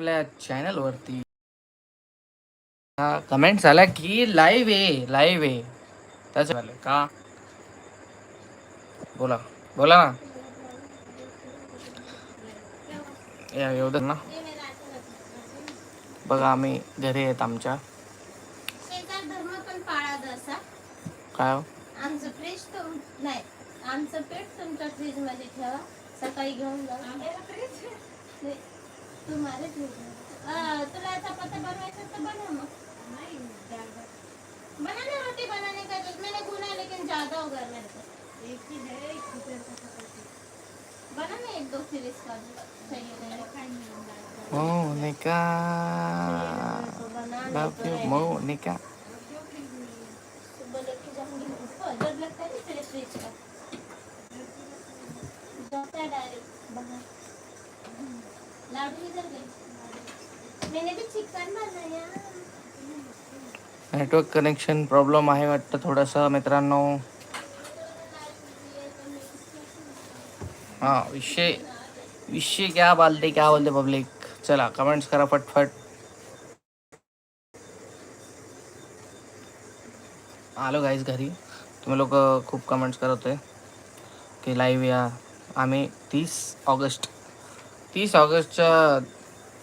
आपल्या चॅनल वरती. हा कमेंट्स आला की लाईव्ह आहे लाईव्ह आहे. त्याच झालं का? बोला बोला ना. या येऊ दे ना. बघा आम्ही घरी आहेत आमच्या. काय हो? आमचं फ्रीज तुम नाही आमचं पेट तुमच्या फ्रीजमध्ये ठेवा. सकाळी घेऊन जा. नाही, तुला चपात्या बनवायचं तर बनव मग. बनाने रोटी बनाने का मैंने गुना लेकिन ज्यादा होगा मेरे को. एक ही है एक ही बना ना एक दो फिर इसका चाहिए मोनिका। बना लव यू मोनिका सुबह लेके जाऊंगी उसको जब लगता है ना तेरे फ्रिज का जाता है डायरेक्ट बाहर लाडू इधर मैंने भी चिकन बनाया नेटवर्क कनेक्शन प्रॉब्लेम आहे वाटतं थोडंसं मित्रांनो. हा विषय विषय क्या बोलते क्या बोलते पब्लिक चला कमेंट्स करा फटफट. आलो गाईज घरी. तुम्ही लोक खूप कमेंट्स करत होते. की लाईव्ह या. आम्ही तीस ऑगस्ट तीस ऑगस्टच्या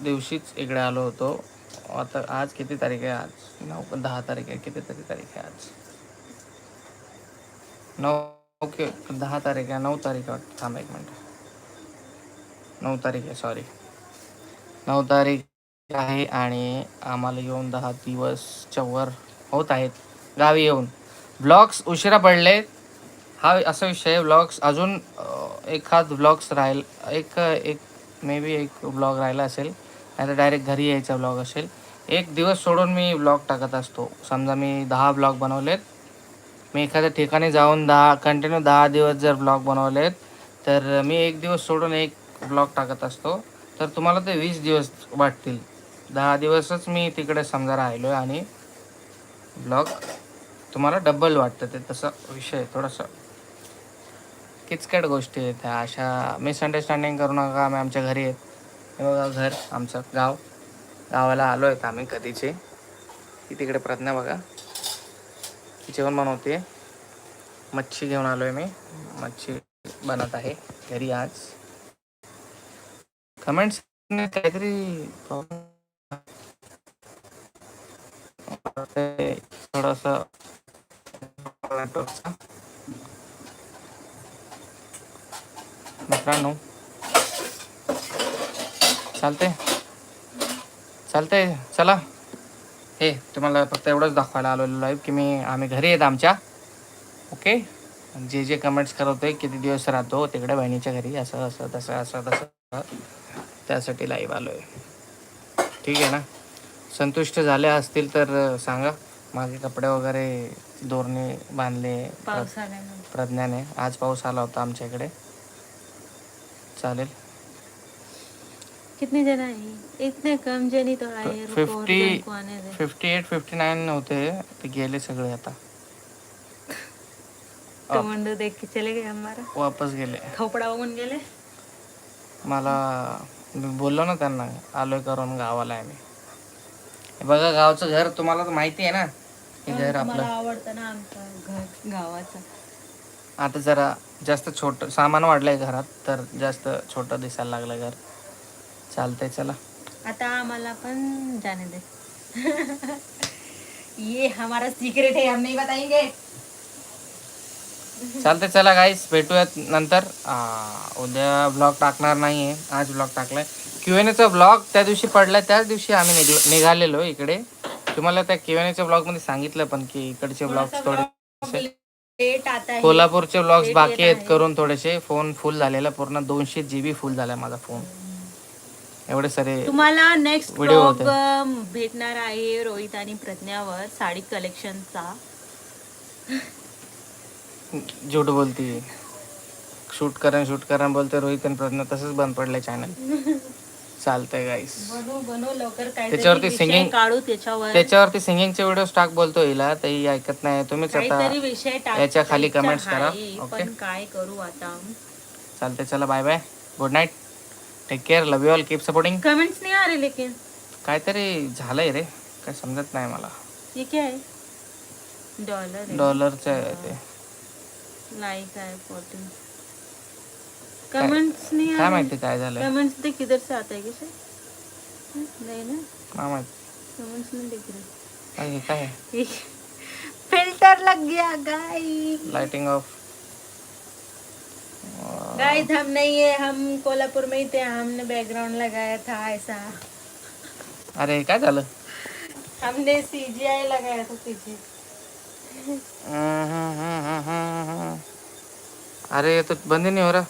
दिवशीच इकडे आलो होतो. आता आज किती तारीख आहे आज? नऊ दहा तारीख आहे. किती तरी तारीख आहे आज? नऊ ओके. दहा तारीख आहे. नऊ तारीख आहे वाटतं. थांब एक मिनटं. नऊ तारीख आहे. सॉरी नऊ तारीख आहे आणि आम्हाला येऊन दहा दिवसच्या वर होत आहेत. गावी येऊन. ब्लॉग्स उशिरा पडले हा असा विषय आहे. ब्लॉग्स अजून एखाद ब्लॉग्स राहील एक एक मे बी एक ब्लॉग राहिला असेल नाही तर डायरेक्ट घरी यायचा ब्लॉग असेल. एक दिवस सोडून मी ब्लॉग टाकत असतो. समजा मी दहा ब्लॉग बनवलेत. मी एखाद्या ठिकाणी जाऊन दहा कंटिन्यू दहा दिवस जर ब्लॉग बनवलेत तर मी एक दिवस सोडून एक ब्लॉग टाकत असतो. तर तुम्हाला ते वीस दिवस वाटतील. दहा दिवसच मी तिकडे समजा राहिलो आहे आणि ब्लॉग तुम्हाला डबल वाटतं. ते तसा विषय थोडासा. किचकट गोष्टी आहेत. ह्या अशा मिसअंडरस्टँडिंग करू नका. आम्ही आमच्या घरी आहेत. हे बघा घर आमचं गाव. गावाला आलो आहेत आम्ही कधीचे. ती तिकडे प्रज्ञा बघा. जेवण बनवते. मच्छी घेऊन आलो आहे मी. मच्छी बनत आहे घरी आज. कमेंट्स काहीतरी प्रॉब्लेम वाटतंय थोडंसं मित्रांनो. चालते चालतंय. चला. हे तुम्हाला फक्त एवढंच दाखवायला आलेलो लाईव्ह की मी आम्ही घरी आहेत आमच्या. ओके जे जे कमेंट्स करतोय किती दिवस राहतो तिकडे बहिणीच्या घरी असं असं तसं असं तसं. त्यासाठी लाईव्ह आलो आहे ठीक आहे ना? संतुष्ट झाले असतील तर सांगा. मागे कपडे वगैरे दोरणे बांधले प्रज्ञाने. आज पाऊस आला होता आमच्या इकडे. चालेल. कितने जन आए इतने कम जन ही तो आए रुको और 50 जन को आने दे। फिफ्टी एट फिफ्टी नाईन होते ते गेले सगळे आता. तो मंडो देख के चले गए हमारा। वापस गेले. खोपड़ा बघून गेले? मला मी बोललो ना त्यांना आलोय करून गावाला आहे मी. हे बघा गावचं घर तुम्हाला तर माहिती आहे ना? हे घर मला आपलं. आवडतं ना आमचं घर गावाचं. आता जरा जास्त छोट सामान वाढलंय घरात तर जास्त छोटं दिसायला लागलं घर. चालतंय चला. आता आम्हाला पण जाने दे. ये हमारा सीक्रेट है हम नहीं बताएंगे. चालतंय चला गाईस भेटूयात नंतर. आ, उद्या ब्लॉग टाकणार नाही आहे आज ब्लॉग टाकलाय. क्यू एन एचा ब्लॉग त्या दिवशी पडलाय त्याच दिवशी आम्ही निघलो निघालेलो इकडे. तुम्हाला त्या क्यू एन एच्या ब्लॉगमध्ये सांगितलं पण की इकडचे ब्लॉग थोडे कोल्हापूरचे ब्लॉग्स बाकी आहेत आहे. करून थोडेसे. फोन फुल झालेला पूर्ण दोनशे जी बी फुल झालाय माझा फोन एवढे सारे तुम्हाला नेक्स्ट होते. भेटणार आहे रोहित आणि प्रज्ञावर साडी कलेक्शनचा झूट बोलती. शूट करा शूट करा बोलते रोहित आणि प्रज्ञा तसंच बंद पडलंय चॅनल चालतंय गाईस लवकर त्याच्यावरती singing- काढू त्याच्यावर. त्याच्यावरती सिंगिंगचे व्हिडिओ टाक बोलतो हिला तरी ऐकत नाही. तुम्हीच आता काहीतरी विषय टाक- याच्या खाली comments करा. आहे? पण काय करू आता? चालते चला bye bye good night take care love you all keep supporting comments नहीं आ रहे लेकिन. काहीतरी झालंय रे. काय समजत नाही मला. ये क्या? है डॉलर डॉलरचं आहे ते. लाइक है फोर्टीन कमेंट्स नहीं काय आ रहे। माहिती काय झालंय कमेंट्स देख किधर से आता है कैसे? नहीं ना? काय माहिती कमेंट्स नहीं दिख रहे। काय काय फ़िल्टर लग गया गाइस लाइटिंग ऑफ़ गाइस हम नहीं है हम कोल्हापुर में ही थे हमने बैकग्राउंड लगाया था ऐसा। अरे काय झालं? हमने सीजीआई लगाया था पीछे अरे ये तो बंद ही नहीं हो रहा।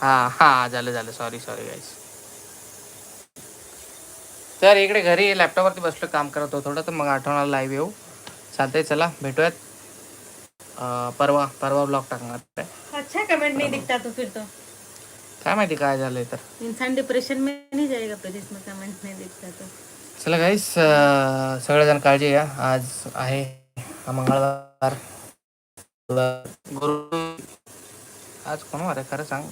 हा हा झालं झालं. सॉरी सॉरी गाईस तर इकडे घरी लॅपटॉपवरती बसलो काम करत होतो थोडं तर मग आठवणाला लाईव्ह येऊ. चालतंय चला भेटूयात. परवा परवा ब्लॉग टाकणार. अच्छा कमेंट नहीं दिखता तो फिर तो. काय माहिती काय झालंय तर. इंसान डिप्रेशन में नहीं जाएगा फिर इसमें कमेंट नहीं दिखता तो. चला गाईस सगळेजण काळजी घ्या. आज आहे हा मंगळवार. गुरु आज कोण वार आहे खरं सांग.